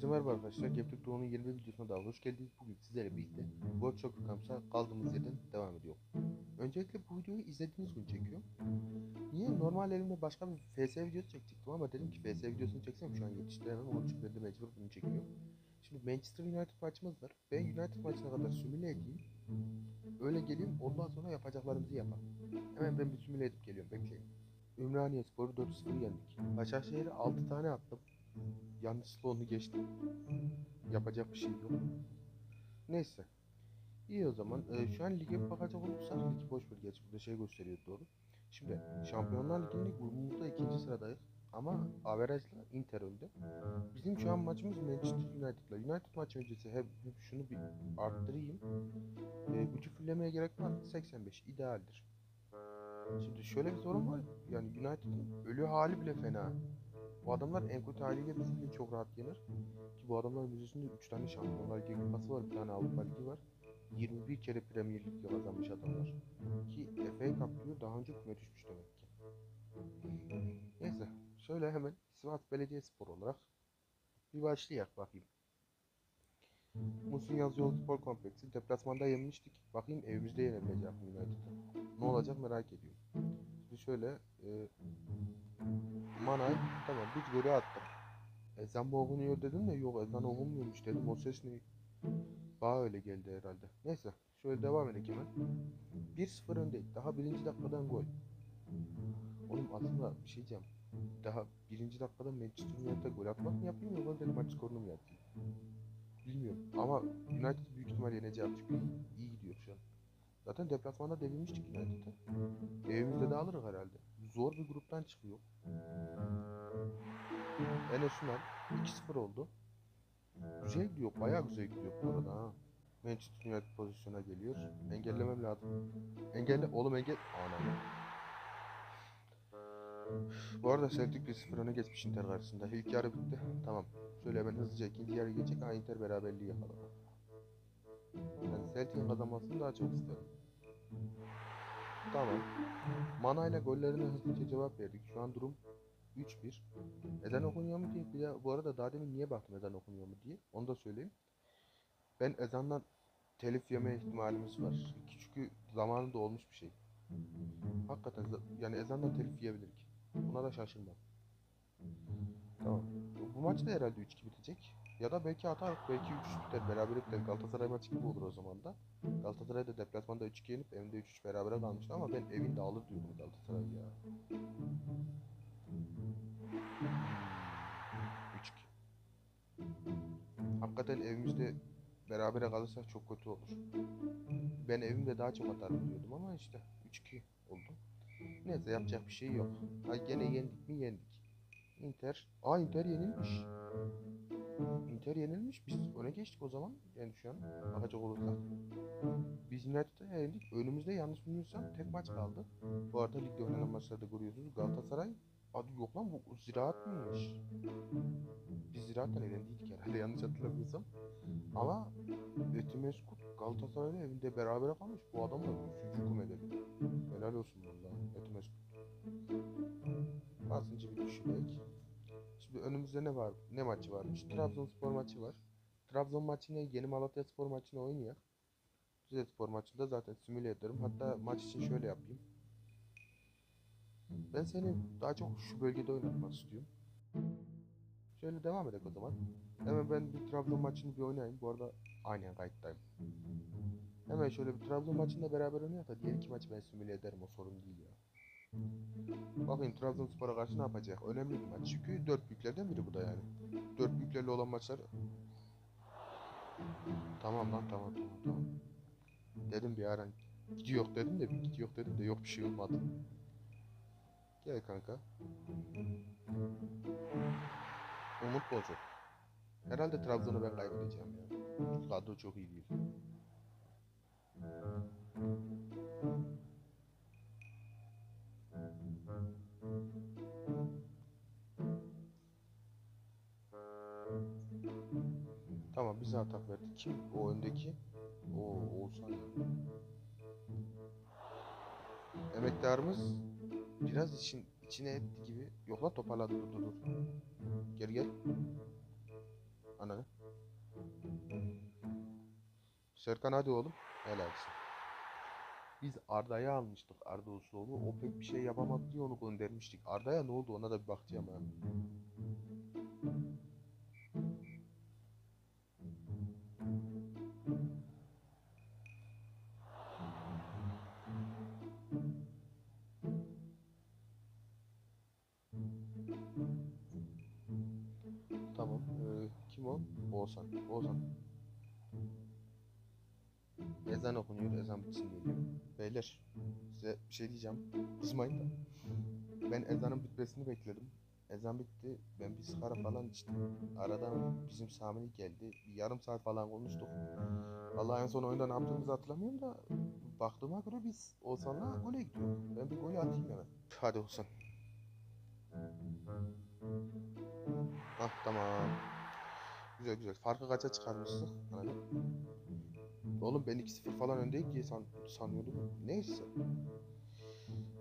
Hepinize merhaba arkadaşlar. Geptik Doğu'nun yeni bir videosuna daha hoş geldiniz. Bugün sizlerle birlikte Workshop Camps'a kaldığımız yerden devam ediyor. Öncelikle bu videoyu izlediğiniz gün çekiyorum. Niye? Normal elimde başka bir FS videosu çekecektim ama dedim ki FS videosunu çeksem şu an yetiştiremem. Onun için ben de mecbur bunu çekiyorum. Şimdi Manchester United maçımız var. Ben United maçına kadar simüle edeyim. Öyle geleyim ondan sonra yapacaklarımızı yapalım. Hemen ben bir simüle edip geliyorum. Bekleyin. Ümraniye Spor'u 4-0 yendik. Başakşehir'e 6 tane attım. Yanlışlıkla onu geçtim. Yapacak bir şey yok. Neyse. İyi o zaman. Ee, şu an lige bir bakacak olursak lig boş ver geç. Burada şey gösteriyor doğru. Şimdi Şampiyonlar Ligi'nde grubumuzda ikinci sıradayız. Ama average'la Inter önde. Bizim şu an maçımız Manchester United'la. United maç öncesi hep, şunu bir arttırayım. Ee, gücü fullemeye gerek var. 85 idealdir. Şimdi şöyle bir sorun var. Yani United'ın ölü hali bile fena. Bu adamlar en kötü haliyle bizim de çok rahat yenir. Ki bu adamların müzesinde 3 tane Şampiyonlar Ligi kupası var, bir tane Avrupa Ligi var. 21 kere Premier Lig kazanmış adamlar. Ki FA Cup diyor daha önce küme düşmüş demek ki. Neyse şöyle hemen Sivas Belediyespor olarak bir başlayak bakayım. Musun Yazıcıoğlu Spor Kompleksi deplasmanda yenmiştik. Bakayım evimizde yenebilecek mi United'ı? Ne olacak merak ediyorum. Şimdi şöyle e, Manay tamam bir golü attım. Ezan mı dedim de yok ezan okunmuyormuş dedim o ses ne? Bana öyle geldi herhalde. Neyse şöyle devam edelim hemen. 1-0 öndeyiz. Daha birinci dakikadan gol. Oğlum aslında bir şey diyeceğim. Daha birinci dakikada Manchester United'a gol atmak mı yapayım yoksa dedim maç skorunu mu yapayım? Bilmiyorum ama United büyük ihtimal yeneceğim çünkü iyi, gidiyor şu an. Zaten deplasmanda devirmiştik United'ı. Evimizde de alırız herhalde. Zor bir gruptan çıkıyor. Enes Ünal 2-0 oldu. Güzel gidiyor, bayağı güzel gidiyor bu arada ha. Manchester United pozisyona geliyor. Engellemem lazım. Engelle, oğlum engel... Anam. Bu arada Celtic 1-0 öne geçmiş Inter karşısında. İlk yarı bitti. Tamam. Şöyle hemen hızlıca ikinci yarı geçecek. Ha Inter beraberliği yakaladı. Ben Celtic'in kazanmasını daha çok isterim. Tamam. Mana ile gollerine hızlıca cevap verdik. Şu an durum 3-1. Ezan okunuyor mu diye bir de, bu arada daha demin niye baktım ezan okunuyor mu diye. Onu da söyleyeyim. Ben ezandan telif yeme ihtimalimiz var. Çünkü zamanında olmuş bir şey. Hakikaten yani ezandan telif yiyebilirik. Buna da şaşırmam. Tamam. Bu maç da herhalde 3-2 bitecek. Ya da belki atar, belki 3-3 biter. Beraberlik biter. Galatasaray maçı gibi olur o zaman da. Galatasaray da deplasmanda 3-2 yenip evinde 3-3 berabere kalmıştı ama ben evinde alır diyordum Galatasaray ya. 3-2. Hakikaten evimizde berabere kalırsak çok kötü olur. Ben evimde daha çok atarım diyordum ama işte 3-2 oldu. Neyse yapacak bir şey yok. Ha gene yendik mi yendik. Inter. Aa Inter yenilmiş. Inter yenilmiş. Biz öne geçtik o zaman. Yani şu an bakacak olursak. Biz United'a yenildik. Önümüzde yanlış bilmiyorsam tek maç kaldı. Bu arada ligde oynanan maçlarda görüyorsunuz. Galatasaray Adı yok lan bu ziraat mıymış? Biz ziraattan elendiydik herhalde yanlış hatırlamıyorsam. Ama Etimeskut Galatasaray'la evinde beraber kalmış. Bu adam da üçüncü kumedeli. Helal olsun valla Etimeskut. Basıncı bir düşünmek. Şimdi önümüzde ne var? Ne maçı varmış? Trabzonspor maçı var. Trabzon maçını Yeni Malatya Spor maçını oynuyor. Rize Spor maçında zaten simüle ederim. Hatta maç için şöyle yapayım. Ben seni daha çok şu bölgede oynatmak istiyorum. Şöyle devam edelim o zaman. Hemen ben bir Trabzon maçını bir oynayayım. Bu arada aynen kayıttayım. Hemen şöyle bir Trabzon maçında beraber oynayalım da diğer iki maçı ben simüle ederim o sorun değil ya. Bakayım Trabzonspor'a karşı ne yapacak? Önemli bir maç çünkü dört büyüklerden biri bu da yani. Dört büyüklerle olan maçlar... Tamam lan tamam tamam tamam. Dedim bir ara gidiyor dedim de bir gidiyor dedim de yok bir şey olmadı. Gel kanka. Umut Bozok. Herhalde Trabzon'u ben kaybedeceğim ya. Kadro çok iyi değil. Tamam bize atak verdi. Kim o öndeki? O Oğuzhan ya. Emektarımız biraz için içine etti gibi. Yok lan toparladı dur dur dur. Geri gel. Ananı. Serkan hadi oğlum. Helalsin. Biz Arda'yı almıştık Arda Usluoğlu. O pek bir şey yapamadı diye onu göndermiştik. Arda'ya ne oldu ona da bir bakacağım ha. Tamam. Ee, kim o? Oğuzhan. Oğuzhan. Ezan okunuyor. Ezan bitsin geliyor. Beyler size bir şey diyeceğim. Kızmayın da. Ben ezanın bitmesini bekledim. Ezan bitti. Ben bir sigara falan içtim. Aradan bizim Sami'nin geldi. Bir yarım saat falan konuştuk. Vallahi en son oyunda ne yaptığımızı hatırlamıyorum da baktığıma göre biz Oğuzhan'la gole gidiyoruz. Ben bir golü atayım hemen. Hadi Oğuzhan. Hah tamam. Güzel güzel. Farkı kaça çıkarmışsın? Hani. Oğlum ben 2-0 falan öndeyim diye san sanıyordum. Neyse.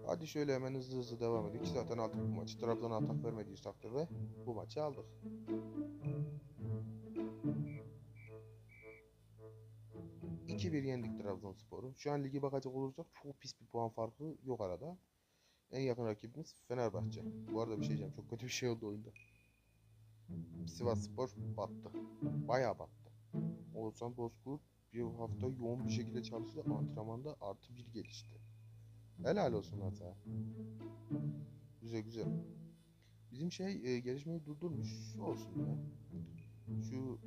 Hadi şöyle hemen hızlı hızlı devam edelim. Ki zaten aldık bu maçı. Trabzon'a atak vermediği takdirde bu maçı aldık. Bir yendik Trabzonspor'u. Şu an ligi bakacak olursak çok pis bir puan farkı yok arada. En yakın rakibimiz Fenerbahçe. Bu arada bir şey diyeceğim. Çok kötü bir şey oldu oyunda. Sivas Spor battı. Bayağı battı. Oğuzhan Bozkurt bir hafta yoğun bir şekilde çalıştı. Antrenmanda artı bir gelişti. Helal olsun hata. Güzel güzel. Bizim şey e, gelişmeyi durdurmuş olsun ya. Şu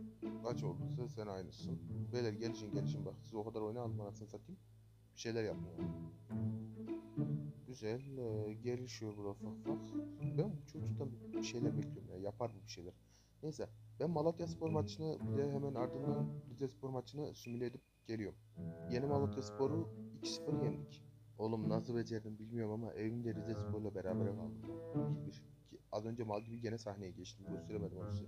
kaç olduysa sen aynısın. Beyler gelişin gelişin bak siz o kadar oynayalım anasını satayım. Bir şeyler yapın. Güzel e, gelişiyor bu ufak. Ben bu çocuktan bir şeyler bekliyorum ya yapar mı bir şeyler. Neyse ben Malatya Spor maçını de hemen ardından Rize Spor maçını simüle edip geliyorum. Yeni Malatya Spor'u 2-0 yendik. Oğlum nasıl becerdim bilmiyorum ama evimde Rize Spor'la beraber kaldım. 1-1. Ki Az önce mal gibi gene sahneye geçtim. Gösteremedim onu size.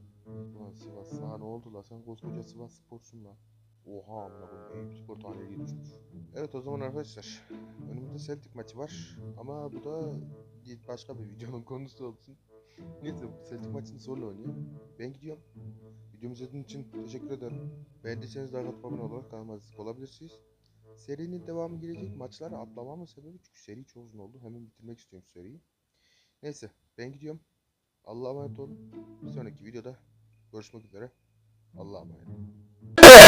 Ulan Sivas sana ne oldu la? Sen koskoca Sivas Spor'sun la. Oha amına koyayım. Eyüp Spor taneliği düşmüş. Evet o zaman arkadaşlar. Önümüzde Celtic maçı var. Ama bu da başka bir videonun konusu olsun. Neyse Celtic maçını sonra oynayayım. Ben gidiyorum. Videomu izlediğiniz için teşekkür ederim. Beğendiyseniz like atıp abone olarak kanalıma olabilirsiniz. Serinin devamı gelecek. Maçları atlamamın sebebi çünkü seri çok uzun oldu. Hemen bitirmek istiyorum seriyi. Neyse ben gidiyorum. Allah'a emanet olun. Bir sonraki videoda görüşmek üzere. Allah'a emanet.